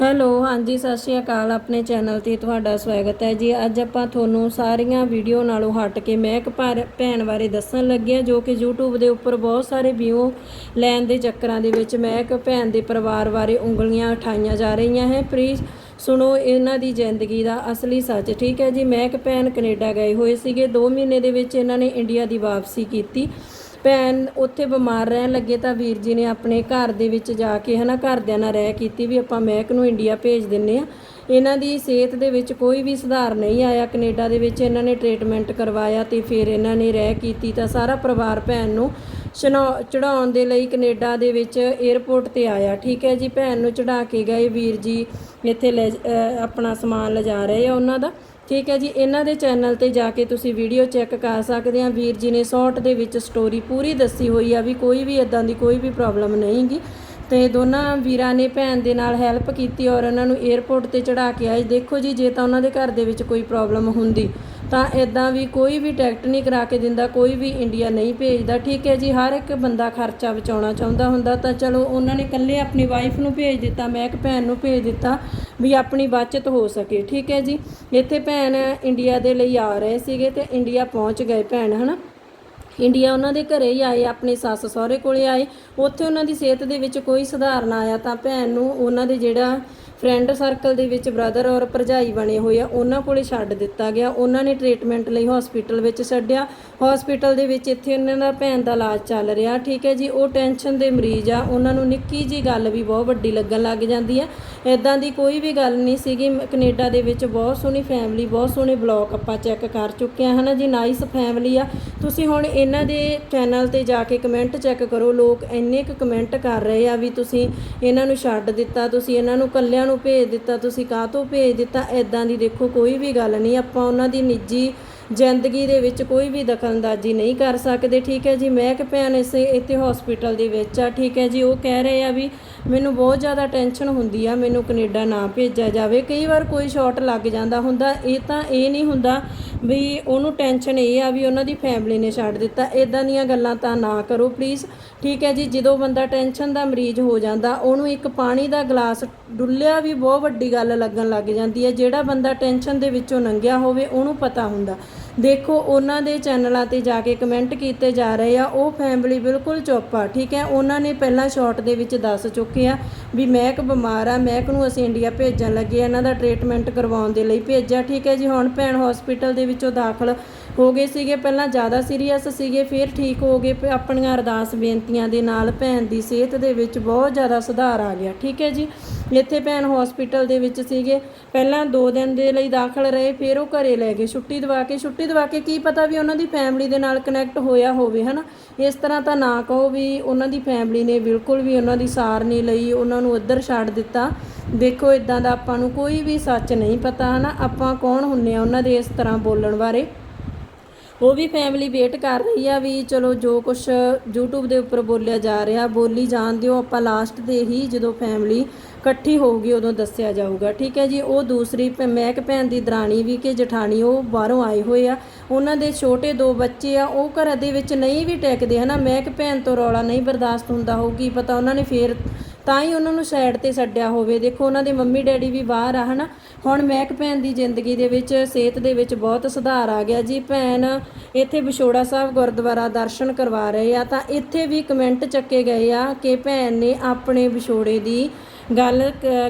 Hello, ਹਾਂਜੀ, ਸਤਿ ਸ਼੍ਰੀ ਅਕਾਲ ਆਪਣੇ ਚੈਨਲ ਤੇ ਤੁਹਾਡਾ ਸਵਾਗਤ ਹੈ ਜੀ। ਅੱਜ ਆਪਾਂ ਤੁਹਾਨੂੰ ਸਾਰੀਆਂ ਵੀਡੀਓ ਨਾਲੋਂ ਹਟ ਕੇ ਮੈਂ ਇੱਕ ਭੈਣ ਬਾਰੇ ਦੱਸਣ ਲੱਗਿਆ ਜੋ ਕਿ YouTube ਦੇ ਉੱਪਰ ਬਹੁਤ ਸਾਰੇ ਵਿਊ ਲੈਣ ਦੇ ਚੱਕਰਾਂ ਦੇ ਵਿੱਚ ਮੈਂ ਇੱਕ ਭੈਣ ਦੇ ਪਰਿਵਾਰ ਬਾਰੇ ਉਂਗਲੀਆਂ ਉਠਾਈਆਂ ਜਾ ਰਹੀਆਂ ਹੈ। ਪਲੀਜ਼ ਸੁਣੋ, ਇਹਨਾਂ ਦੀ ਜ਼ਿੰਦਗੀ ਦਾ ਅਸਲੀ ਸੱਚ, ਠੀਕ ਹੈ ਜੀ? ਮੈਂ ਇੱਕ ਭੈਣ ਕੈਨੇਡਾ ਗਏ ਹੋਏ ਸੀਗੇ। 2 ਮਹੀਨੇ ਦੇ ਵਿੱਚ ਇਹਨਾਂ ਨੇ ਇੰਡੀਆ ਦੀ ਵਾਪਸੀ ਕੀਤੀ। ਭੈਣ ਉੱਥੇ ਬਿਮਾਰ ਰਹਿਣ ਲੱਗੇ ਤਾਂ ਵੀਰ ਜੀ ਨੇ ਆਪਣੇ ਘਰ ਦੇ ਵਿੱਚ ਜਾ ਕੇ ਹਨਾ ਘਰਦਿਆਂ ਨਾਲ ਰਹਿ ਕੀਤੀ ਵੀ ਆਪਾਂ ਮਹਿਕ ਨੂੰ ਇੰਡੀਆ ਭੇਜ ਦਿੰਨੇ ਆ ਇਹਨਾਂ ਦੀ ਸਿਹਤ ਦੇ ਵਿੱਚ ਕੋਈ ਵੀ ਸੁਧਾਰ ਨਹੀਂ ਆਇਆ। ਕੈਨੇਡਾ ਦੇ ਵਿੱਚ ਇਹਨਾਂ ਨੇ ਟ੍ਰੀਟਮੈਂਟ ਕਰਵਾਇਆ ਤੇ ਫਿਰ ਇਹਨਾਂ ਨੇ ਰਹਿ ਕੀਤੀ ਤਾਂ ਸਾਰਾ ਪਰਿਵਾਰ ਭੈਣ ਨੂੰ ਚੜਾ- ਚੜਾਉਣ ਦੇ ਲਈ ਕੈਨੇਡਾ ਦੇ ਵਿੱਚ 에ਅਰਪੋਰਟ ਤੇ ਆਇਆ। ਠੀਕ ਹੈ ਜੀ, ਭੈਣ ਨੂੰ ਚੜਾ ਕੇ ਗਏ ਵੀਰ ਜੀ। ਇੱਥੇ ਲੈ ਆਪਣਾ ਸਮਾਨ ਲਿਜਾ ਰਹੇ ਆ ਉਹਨਾਂ ਦਾ। ਠੀਕ ਹੈ ਜੀ, ਇਹਨਾਂ ਦੇ ਚੈਨਲ ਤੇ ਜਾ ਕੇ ਤੁਸੀਂ ਵੀਡੀਓ ਚੈੱਕ ਕਰ ਸਕਦੇ ਆ ਵੀਰ ਜੀ ਨੇ ਸ਼ਾਰਟ ਦੇ ਵਿੱਚ ਸਟੋਰੀ ਪੂਰੀ ਦੱਸੀ ਹੋਈ ਆ ਵੀ ਕੋਈ ਵੀ ਇਦਾਂ ਦੀ ਕੋਈ ਵੀ ਪ੍ਰੋਬਲਮ ਨਹੀਂਗੀ। ਤੇ ਦੋਨਾਂ ਵੀਰਾਂ ਨੇ ਭੈਣ ਦੇ ਨਾਲ ਹੈਲਪ ਕੀਤੀ ਔਰ ਉਹਨਾਂ ਨੂੰ 에ਅਰਪੋਰਟ ਤੇ ਚੜਾ ਕੇ ਆਏ। ਦੇਖੋ ਜੀ, ਜੇ ਤਾਂ ਉਹਨਾਂ ਦੇ ਘਰ ਦੇ ਵਿੱਚ ਕੋਈ ਪ੍ਰੋਬਲਮ ਹੁੰਦੀ। ਤਾਂ ਇਦਾਂ ਵੀ ਕੋਈ ਵੀ ਟਿਕਟ ਨਹੀਂ ਕਰਾ ਕੇ ਦਿੰਦਾ, ਕੋਈ ਵੀ ਇੰਡੀਆ ਨਹੀਂ ਭੇਜਦਾ। ਠੀਕ ਹੈ ਜੀ, ਹਰ ਇੱਕ ਬੰਦਾ ਖਰਚਾ ਬਚਾਉਣਾ ਚਾਹੁੰਦਾ ਹੁੰਦਾ, ਤਾਂ ਚਲੋ ਉਹਨਾਂ ਨੇ ਇਕੱਲੇ ਆਪਣੀ ਵਾਈਫ ਨੂੰ ਭੇਜ ਦਿੱਤਾ, ਮੈਂ ਇੱਕ ਭੈਣ ਨੂੰ ਭੇਜ ਦਿੱਤਾ ਵੀ ਆਪਣੀ ਬਚਤ ਹੋ ਸਕੇ। ਠੀਕ ਹੈ ਜੀ, ਇੱਥੇ ਭੈਣ ਇੰਡੀਆ ਦੇ ਲਈ ਆ ਰਹੇ ਸੀਗੇ ਤੇ ਇੰਡੀਆ ਪਹੁੰਚ ਗਏ ਭੈਣ, ਹਨਾ? ਇੰਡੀਆ ਉਹਨਾਂ ਦੇ ਘਰੇ ਹੀ ਆਏ, ਆਪਣੀ ਸੱਸ ਸਹੁਰੇ ਕੋਲੇ ਆਏ। ਉੱਥੇ ਉਹਨਾਂ ਦੀ ਸਿਹਤ ਦੇ ਵਿੱਚ ਕੋਈ ਸੁਧਾਰ ਨਾ ਆਇਆ ਤਾਂ ਭੈਣ ਨੂੰ ਉਹਨਾਂ ਦੇ ਜਿਹੜਾ ਫਰੈਂਡ ਸਰਕਲ ਦੇ ਵਿੱਚ ਬ੍ਰਦਰ ਔਰ ਭਰਜਾਈ ਬਣੇ ਹੋਏ ਆ, ਉਹਨਾਂ ਕੋਲੇ ਛੱਡ ਦਿੱਤਾ ਗਿਆ। ਉਹਨਾਂ ਨੇ ਟ੍ਰੀਟਮੈਂਟ ਲਈ ਹਸਪੀਟਲ ਵਿੱਚ ਛੱਡਿਆ। ਹਸਪੀਟਲ ਦੇ ਵਿੱਚ ਇੱਥੇ ਉਹਨਾਂ ਦਾ ਭੈਣ ਦਾ ਇਲਾਜ ਚੱਲ ਰਿਹਾ, ਠੀਕ ਹੈ ਜੀ। ਉਹ ਟੈਨਸ਼ਨ ਦੇ ਮਰੀਜ਼ ਆ, ਉਹਨਾਂ ਨੂੰ ਨਿੱਕੀ ਜੀ ਗੱਲ ਵੀ ਬਹੁਤ ਵੱਡੀ ਲੱਗਣ ਲੱਗ ਜਾਂਦੀ ਹੈ। ਇਦਾਂ ਦੀ ਕੋਈ ਵੀ ਗੱਲ ਨਹੀਂ ਸੀਗੀ। ਮ- ਕੈਨੇਡਾ ਦੇ ਵਿੱਚ ਬਹੁਤ ਸੋਹਣੀ ਫੈਮਿਲੀ, ਬਹੁਤ ਸੋਹਣੇ ਬਲੌਗ ਆਪਾਂ ਚੈੱਕ ਕਰ ਚੁੱਕੇ ਆ ਹਨਾ ਜੀ। ਨਾਈਸ ਫੈਮਿਲੀ ਆ। ਤੁਸੀਂ ਹੁਣ ਇਹਨਾਂ ਦੇ ਚੈਨਲ ਤੇ ਜਾ ਕੇ ਕਮੈਂਟ ਚੈੱਕ ਕਰੋ। ਲੋਕ ਇੰਨੇ ਕੁ ਕਮੈਂਟ ਕਰ ਰਹੇ ਆ ਵੀ ਤੁਸੀਂ ਇਹਨਾਂ ਨੂੰ ਛੱਡ ਦਿੱਤਾ, ਤੁਸੀਂ ਇਹਨਾਂ ਨੂੰ ਕੱਲਿਆਂ ਨੂੰ ਭੇਜ ਦਿੱਤਾ, ਤੁਸੀਂ ਕਾਹ ਤੋਂ ਭੇਜ ਦਿੱਤਾ? ਐਦਾਂ ਦੀ ਦੇਖੋ, ਕੋਈ ਵੀ ਗੱਲ ਨਹੀਂ। ਆਪਾਂ ਉਹਨਾਂ ਦੀ ਨਿੱਜੀ ਜ਼ਿੰਦਗੀ ਦੇ ਵਿੱਚ ਕੋਈ ਵੀ ਦਖਲਅੰਦਾਜ਼ੀ ਨਹੀਂ ਕਰ ਸਕਦੇ। ਠੀਕ ਹੈ ਜੀ, ਮੈਂ ਇੱਕ ਭੈਣ ਇਸੇ, ਇੱਥੇ ਹਸਪੀਟਲ ਦੇ ਵਿੱਚ ਆ। ਠੀਕ ਹੈ ਜੀ, ਉਹ ਕਹਿ ਰਹੇ ਆ ਵੀ ਮੈਨੂੰ ਬਹੁਤ ਜ਼ਿਆਦਾ ਟੈਨਸ਼ਨ ਹੁੰਦੀ ਆ, ਮੈਨੂੰ ਕੈਨੇਡਾ ਨਾ ਭੇਜਿਆ ਜਾਵੇ। ਕਈ ਵਾਰ ਕੋਈ ਸ਼ਾਟ ਲੱਗ ਜਾਂਦਾ ਹੁੰਦਾ, ਇਹ ਤਾਂ ਇਹ ਨਹੀਂ ਹੁੰਦਾ ਵੀ ਉਹਨੂੰ ਟੈਨਸ਼ਨ ਇਹ ਆ ਵੀ ਉਹਨਾਂ ਦੀ ਫੈਮਿਲੀ ਨੇ ਛੱਡ ਦਿੱਤਾ। ਇਦਾਂ ਦੀਆਂ ਗੱਲਾਂ ਤਾਂ ਨਾ ਕਰੋ ਪਲੀਜ਼ ਠੀਕ ਹੈ ਜੀ, ਜਦੋਂ ਬੰਦਾ ਟੈਨਸ਼ਨ ਦਾ ਮਰੀਜ਼ ਹੋ ਜਾਂਦਾ, ਉਹਨੂੰ ਇੱਕ ਪਾਣੀ ਦਾ ਗਲਾਸ ਡੁੱਲਿਆ ਵੀ ਬਹੁਤ ਵੱਡੀ ਗੱਲ ਲੱਗਣ ਲੱਗ ਜਾਂਦੀ ਹੈ। ਜਿਹੜਾ ਬੰਦਾ ਟੈਨਸ਼ਨ ਦੇ ਵਿੱਚੋਂ ਲੰਘਿਆ ਹੋਵੇ, ਉਹਨੂੰ ਪਤਾ ਹੁੰਦਾ। ਦੇਖੋ, ਉਹਨਾਂ ਦੇ ਚੈਨਲਾਂ ਤੇ ਜਾ ਕੇ ਕਮੈਂਟ ਕੀਤੇ ਜਾ ਰਹੇ ਆ। ਉਹ ਫੈਮਿਲੀ ਬਿਲਕੁਲ ਚੁੱਪ ਆ, ਠੀਕ ਹੈ? ਉਹਨਾਂ ਨੇ ਪਹਿਲਾਂ ਸ਼ਾਰਟ ਦੇ ਵਿੱਚ ਦੱਸ ਚੁੱਕੇ ਆ ਵੀ ਮਹਿਕ ਬਿਮਾਰ ਆ, ਮਹਿਕ ਨੂੰ ਅਸੀਂ ਇੰਡੀਆ ਭੇਜਣ ਲੱਗੇ ਇਹਨਾਂ ਦਾ ਟ੍ਰੀਟਮੈਂਟ ਕਰਵਾਉਣ ਦੇ ਲਈ ਭੇਜਿਆ, ਠੀਕ ਹੈ ਜੀ? ਹੁਣ ਭੈਣ ਹਸਪੀਟਲ ਦੇ ਵਿੱਚੋਂ ਦਾਖਲ ਹੋ ਗਏ ਸੀਗੇ, ਪਹਿਲਾਂ ਜ਼ਿਆਦਾ ਸੀਰੀਅਸ ਸੀਗੇ, ਫਿਰ ਠੀਕ ਹੋ ਗਏ ਆਪਣੀਆਂ ਅਰਦਾਸ ਬੇਨਤੀਆਂ ਦੇ ਨਾਲ ਭੈਣ ਦੀ ਸਿਹਤ ਦੇ ਵਿੱਚ ਬਹੁਤ ਜ਼ਿਆਦਾ ਸੁਧਾਰ ਆ ਗਿਆ। ਠੀਕ ਹੈ ਜੀ? ਇੱਥੇ ਭੈਣ ਹਸਪੀਟਲ ਦੇ ਵਿੱਚ ਸੀਗੇ। ਪਹਿਲਾਂ 2 ਦਿਨ ਦੇ ਲਈ ਦਾਖਲ ਰਹੇ, ਫਿਰ ਉਹ ਘਰੇ ਲੈ ਗਏ। ਛੁੱਟੀ ਦਵਾ ਕੇ, ਛੁੱਟੀ ਦਵਾ ਕੇ ਕੀ ਪਤਾ ਵੀ ਉਹਨਾਂ ਦੀ ਫੈਮਿਲੀ ਦੇ ਨਾਲ ਕਨੈਕਟ ਹੋਇਆ ਹੋਵੇ, ਹਨਾ? ਇਸ ਤਰ੍ਹਾਂ ਤਾਂ ਨਾ ਕਹੋ ਵੀ ਉਹਨਾਂ ਦੀ ਫੈਮਿਲੀ ਨੇ ਬਿਲਕੁਲ ਵੀ ਉਹਨਾਂ ਦੀ ਸਾਰ ਨਹੀਂ ਲਈ, ਉਹਨਾਂ ਨੂੰ ਉੱਧਰ ਛੱਡ ਦਿੱਤਾ। ਦੇਖੋ ਇਦਾਂ ਦਾ ਆਪਾਂ ਨੂੰ ਕੋਈ ਵੀ ਸੱਚ ਨਹੀਂ ਪਤਾ, ਹਨਾ? ਆਪਾਂ ਕੌਣ ਹੁੰਨੇ ਆ ਉਹਨਾਂ ਦੇ ਇਸ ਤਰ੍ਹਾਂ ਬੋਲਣ ਬਾਰੇ? ਉਹ ਵੀ ਫੈਮਿਲੀ ਵੇਟ ਕਰ ਰਹੀ ਆ ਵੀ ਚਲੋ ਜੋ ਕੁਝ YouTube ਦੇ ਉੱਪਰ ਬੋਲਿਆ ਜਾ ਰਿਹਾ, ਬੋਲੀ ਜਾਣ ਦਿਓ, ਆਪਾਂ ਲਾਸਟ ਦੇ ਹੀ ਜਦੋਂ ਫੈਮਿਲੀ ਇਕੱਠੀ ਹੋਊਗੀ ਉਦੋਂ ਦੱਸਿਆ ਜਾਊਗਾ। ਠੀਕ ਹੈ ਜੀ, ਉਹ ਦੂਸਰੀ ਭੈ- ਮਹਿਕ ਭੈਣ ਦੀ ਦਰਾਣੀ ਵੀ ਕਿ ਜਠਾਣੀ, ਉਹ ਬਾਹਰੋਂ ਆਏ ਹੋਏ ਆ। ਉਹਨਾਂ ਦੇ ਛੋਟੇ ਦੋ ਬੱਚੇ ਆ, ਉਹ ਘਰ ਦੇ ਵਿੱਚ ਨਹੀਂ ਵੀ ਟਿਕਦੇ, ਹਨਾ? ਮਹਿਕ ਭੈਣ ਤੋਂ ਰੌਲਾ ਨਹੀਂ ਬਰਦਾਸ਼ਤ ਹੁੰਦਾ ਹੋਊਗੀ ਪਤਾ ਉਹਨਾਂ ਨੇ ਫੇਰ ਤਾਂ ਹੀ ਉਹਨਾਂ ਨੂੰ ਸਾਈਡ ਤੇ ਛੱਡਿਆ ਹੋਵੇ। ਦੇਖੋ, ਉਹਨਾਂ ਦੇ ਮੰਮੀ ਡੈਡੀ ਵੀ ਬਾਹਰ ਆ, ਹਨਾ? ਹੁਣ ਮਹਿਕ ਭੈਣ ਦੀ ਜ਼ਿੰਦਗੀ ਦੇ ਵਿੱਚ, ਸਿਹਤ ਦੇ ਵਿੱਚ ਬਹੁਤ ਸੁਧਾਰ ਆ ਗਿਆ। ਜੀ ਭੈਣ ਇੱਥੇ ਵਿਛੋੜਾ ਸਾਹਿਬ ਗੁਰਦੁਆਰਾ ਦਰਸ਼ਨ ਕਰਵਾ ਰਹੇ ਆ, ਤਾਂ ਇੱਥੇ ਵੀ ਕਮੈਂਟ ਚੱਕੇ ਗਏ ਆ ਕਿ ਭੈਣ ਨੇ ਆਪਣੇ ਵਿਛੋੜੇ ਦੀ ਗੱਲ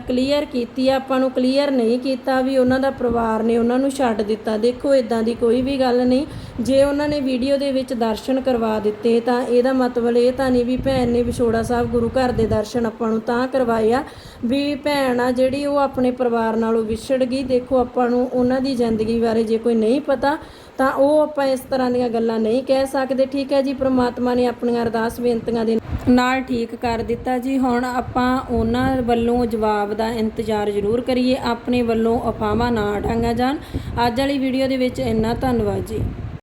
ਕਲੀਅਰ ਕੀਤੀ ਆਪਾਂ ਨੂੰ ਕਲੀਅਰ ਨਹੀਂ ਕੀਤਾ ਵੀ ਉਹਨਾਂ ਦਾ ਪਰਿਵਾਰ ਨੇ ਉਹਨਾਂ ਨੂੰ ਛੱਡ ਦਿੱਤਾ। ਦੇਖੋ ਇਦਾਂ ਦੀ ਕੋਈ ਵੀ ਗੱਲ ਨਹੀਂ। ਜੇ ਉਹਨਾਂ ਨੇ ਵੀਡੀਓ ਦੇ ਵਿੱਚ ਦਰਸ਼ਨ ਕਰਵਾ ਦਿੱਤੇ ਤਾਂ ਇਹਦਾ ਮਤਲਬ ਇਹ ਤਾਂ ਨਹੀਂ ਵੀ ਭੈਣ ਨੇ ਵਿਛੋੜਾ ਸਾਹਿਬ ਗੁਰੂ ਘਰ ਦੇ ਦਰਸ਼ਨ ਆਪਾਂ ਨੂੰ ਤਾਂ ਕਰਵਾਏ ਆ, ਵੀ ਭੈਣ ਆ ਜਿਹੜੀ ਉਹ ਆਪਣੇ ਪਰਿਵਾਰ ਨਾਲੋਂ ਵਿਛੜ ਗਈ, ਦੇਖੋ ਆਪਾਂ ਨੂੰ ਉਹਨਾਂ ਦੀ ਜ਼ਿੰਦਗੀ ਬਾਰੇ ਜੇ ਕੋਈ ਨਹੀਂ ਪਤਾ, ਤਾਂ ਉਹ ਆਪਾਂ ਇਸ ਤਰ੍ਹਾਂ ਦੀਆਂ ਗੱਲਾਂ ਨਹੀਂ ਕਹਿ ਸਕਦੇ। ਠੀਕ ਹੈ ਜੀ, ਪ੍ਰਮਾਤਮਾ ਨੇ ਆਪਣੀਆਂ ਅਰਦਾਸ ਬੇਨਤੀਆਂ ਦੇ ਨਾਲ ਠੀਕ ਕਰ ਦਿੱਤਾ ਜੀ। ਹੁਣ ਆਪਾਂ ਉਹਨਾਂ ਵੱਲੋਂ ਜਵਾਬ ਦਾ ਇੰਤਜ਼ਾਰ ਜ਼ਰੂਰ ਕਰੀਏ, ਆਪਣੇ ਵੱਲੋਂ ਅਫਵਾਹਾਂ ਨਾ ਉਡਾਈਆਂ ਜਾਣ। ਅੱਜ ਵਾਲੀ ਵੀਡੀਓ ਦੇ ਵਿੱਚ ਇੰਨਾ, ਧੰਨਵਾਦ ਜੀ।